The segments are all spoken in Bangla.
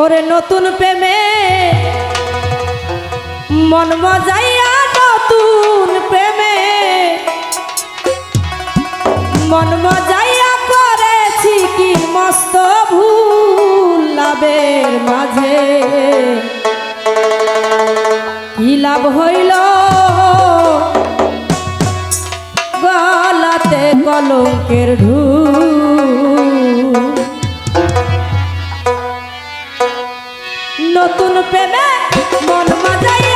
ওরে নতুন প্রেমে মন মজাইয়া নতুন প্রেমে। মন মজাইয়া করেছি কি মস্ত ভুল লাভের মাঝে। কি লাভ হইল গলাতে কলঙ্কের ঢুল? প্রেমে মন মাজাইয়া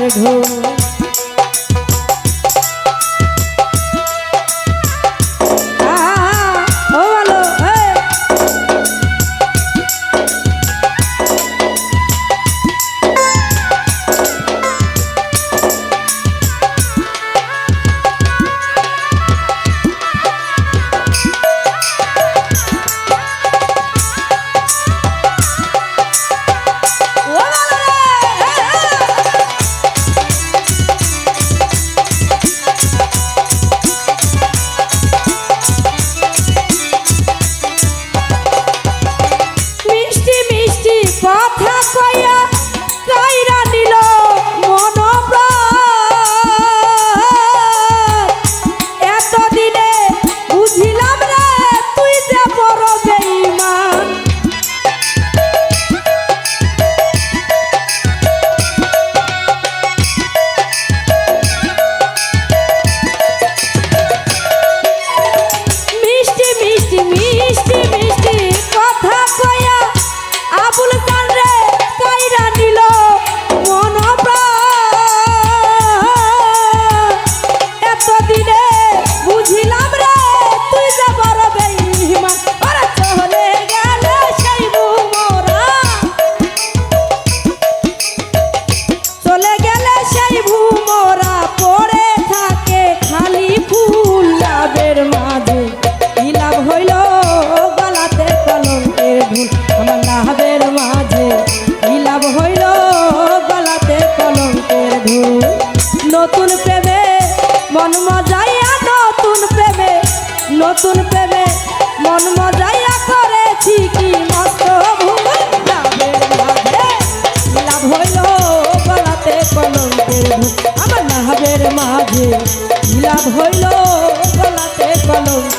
ঘোর